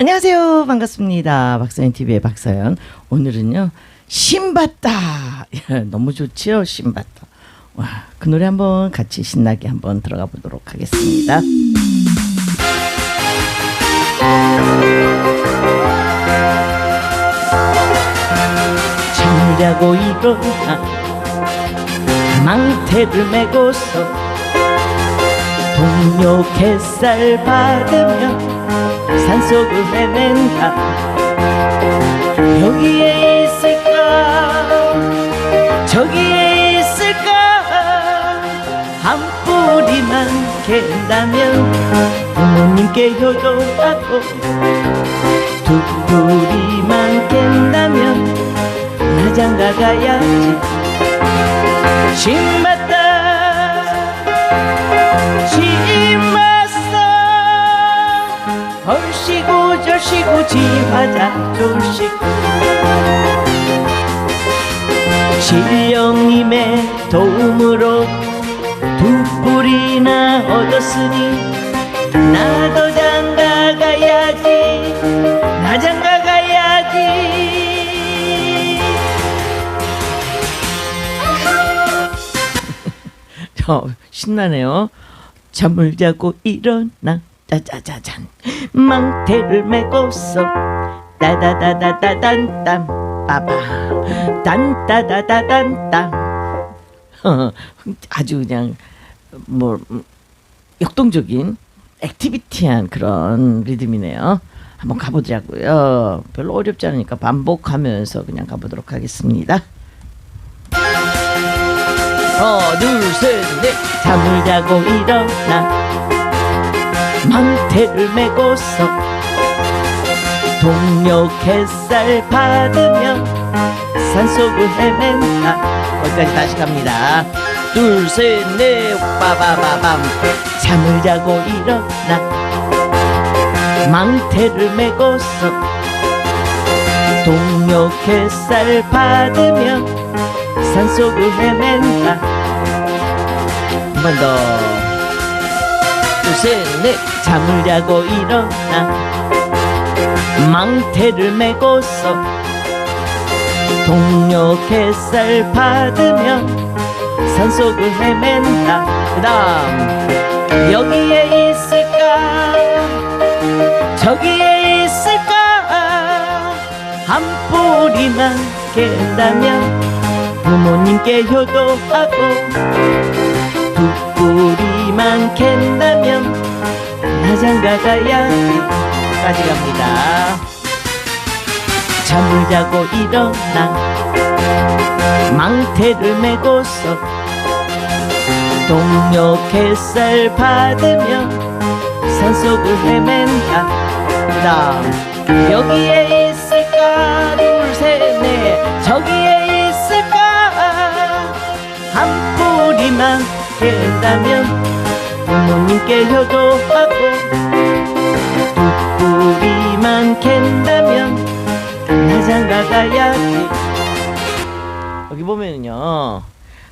안녕하세요. 반갑습니다. 박사연 TV의 박사연. 오늘은요. 신봤다. 야, 너무 좋지요. 신봤다. 와, 그 노래 한번 같이 신나게 한번 들어가 보도록 하겠습니다. 잠을 자고 일어나 망태를 메고서 동료 갯살 받으며 산속을 헤맨다. 여기에 있을까? 저기에 있을까? 한 뿌리만 캔다면 부모님께 효도하고 두 뿌리만 캔다면 나장가 가야지. 신맞다. 신맞어 얼씨구 저씨구 지화자 조시구 신령님의 도움으로 두 뿌리나 얻었으니 나도 장가 가야지 나 장가 가야지. 어, 신나네요. 잠을 자고 일어나 짜자자잔 망태를 메고서 따다다다다단땀 빠바 딴따다다단땀 어, 아주 그냥 뭐 음, 역동적인 액티비티한 그런 리듬이네요. 한번 가보자고요. 별로 어렵지 않으니까 반복하면서 그냥 가보도록 하겠습니다. 하나 둘셋넷 잠을 자고 일어나 망태를 메고서 동료 갯살 받으며 산속을 헤맨다. 거기까지 다시 갑니다. 둘 셋 넷 빠바바밤. 잠을 자고 일어나 망태를 메고서 동료 갯살 받으며 산속을 헤맨다. 한 번 더 둘셋넷 잠을 자고 일어나 망태를 메고서 동료 갯살 받으며 산속을 헤맨다. 그 다음 여기에 있을까? 저기에 있을까? 한 뿌리만 깬다면 부모님께 효도하고 두 뿌리만 캔다면 나장가 가야지 까지 갑니다. 잠을 자고 일어나 망태를 메고서 동료 갯살 받으며 산속을 헤맨다. 그 다음 여기에 있을까? 둘셋넷. 저기에 있을까? 한 뿌리만 깬다면 부모님께 효도하고 두 뿌리만 캔다면 나장가 가야지. 여기 보면은요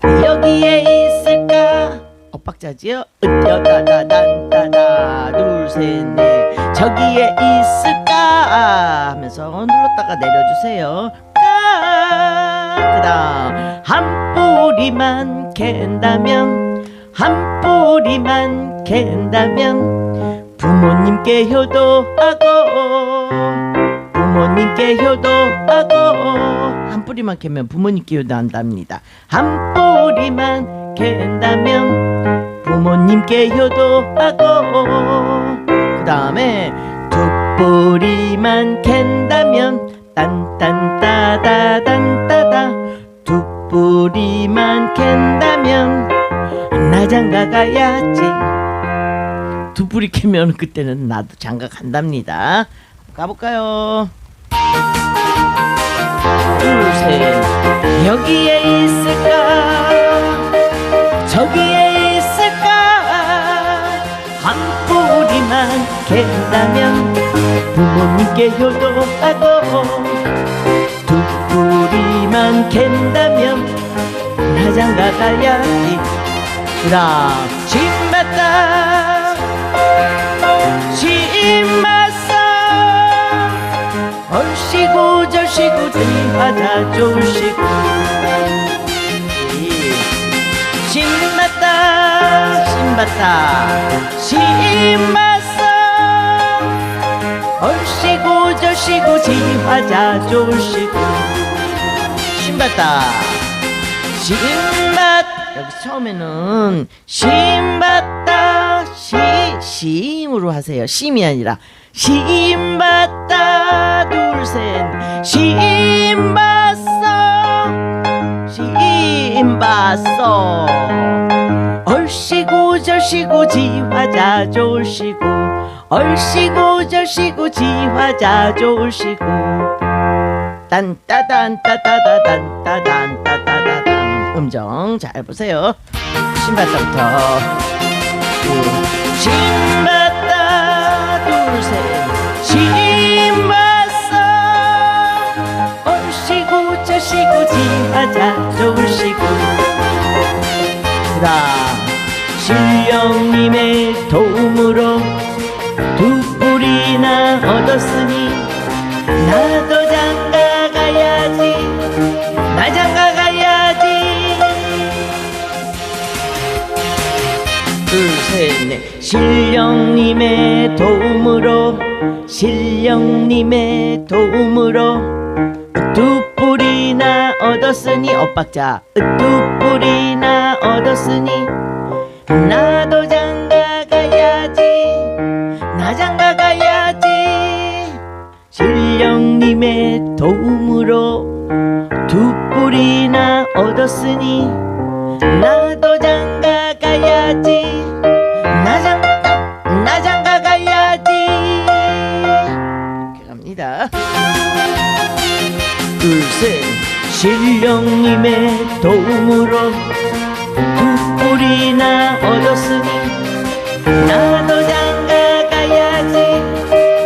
여기에 있을까? 엇박자지요? 으따다다단따다. 둘셋넷. 저기에 있을까? 하면서 눌렀다가 내려주세요. 까! 그다음 한 뿌리만 캔다면 한 뿌리만 캔다면 부모님께 효도하고 부모님께 효도하고. 한 뿌리만 캐면 부모님께 효도한답니다. 한 뿌리만 캔다면 부모님께 효도하고. 그 다음에 두 뿌리만 캔다면 딴딴따다단따다 두 뿌리만 캔다면 나 장가 가야지. 두 뿌리 캐면 그때는 나도 장가 간답니다. 가볼까요? 둘셋. 여기에 있을까? 저기에 있을까? 한 뿌리만 캔다면 부모님께 효도하고 두 뿌리만 캔다면 나장가 가야지 신맞다. 신맞어 얼씨구 저씨구 들이하자 좋으시고 신봤다. 신봤다. 신봤어 얼씨구 저씨구 지화자 좋으시고 신봤다. 신봤 여기 처음에는 신봤다 시 시임으로 하세요. 심이 아니라 신봤다 둘셋. 신봤어 신봤어. 얼씨구 저씨구 지화자 좋으시고 얼씨구 저씨구 지화자 좋으시고 딴따단 따따다단 따단 따따다단 음정 잘 보세요. 신봤다부터. 신봤 신령님의 도움으로 신령님의 도움으로 두 뿔이나 얻었으니 엇박자 두 뿔이나 얻었으니 나도 장가 가야지 나 장가 가야지. 신령님의 도움으로 두 뿔이나 얻었으니 나도 장가 가야지 둘셋. 신령님의 도움으로 두 뿔이나 얻었으니 나도 장가 가야지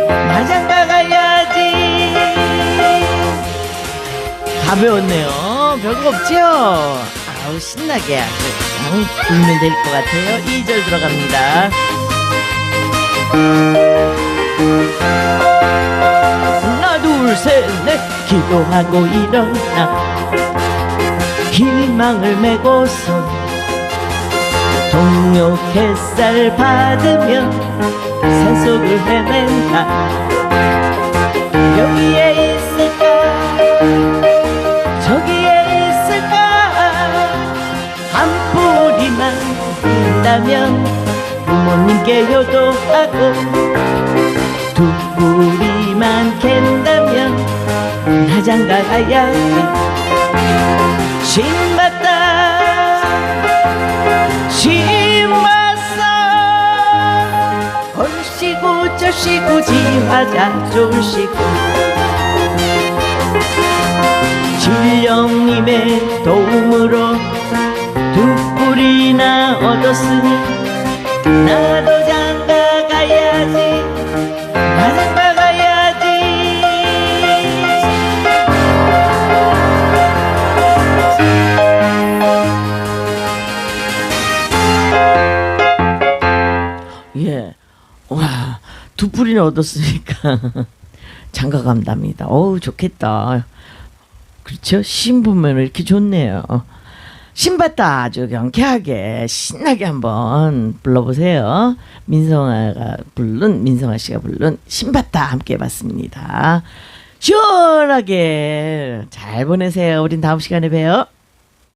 나 장가 가야지. 가벼웠네요. 별거 없죠 아우 신나게 아주 불면 될 것 같아요. 2절 들어갑니다 둘셋넷. 기도하고 일어나. 희망을 메고서 동료 햇살 받으며 산속을 헤맨다 여기에 있을까? 저기에 있을까? 한 뿌리만 핀다면 부모님께 효도하고 가야지 신봤다. 신봤어 얼씨구 저씨구 지화자 좋으시고 신령님의 도움으로 두 뿔이나 얻었으니 나도 두 뿔이나 얻었으니까 장가 간답니다. 어우, 좋겠다. 그렇죠? 신부면 이렇게 좋네요. 신봤다 아주 경쾌하게 신나게 한번 불러보세요. 민성아가 부른 민성아 씨가 부른 신봤다 함께 해봤습니다. 시원하게 잘 보내세요. 우린 다음 시간에 봬요.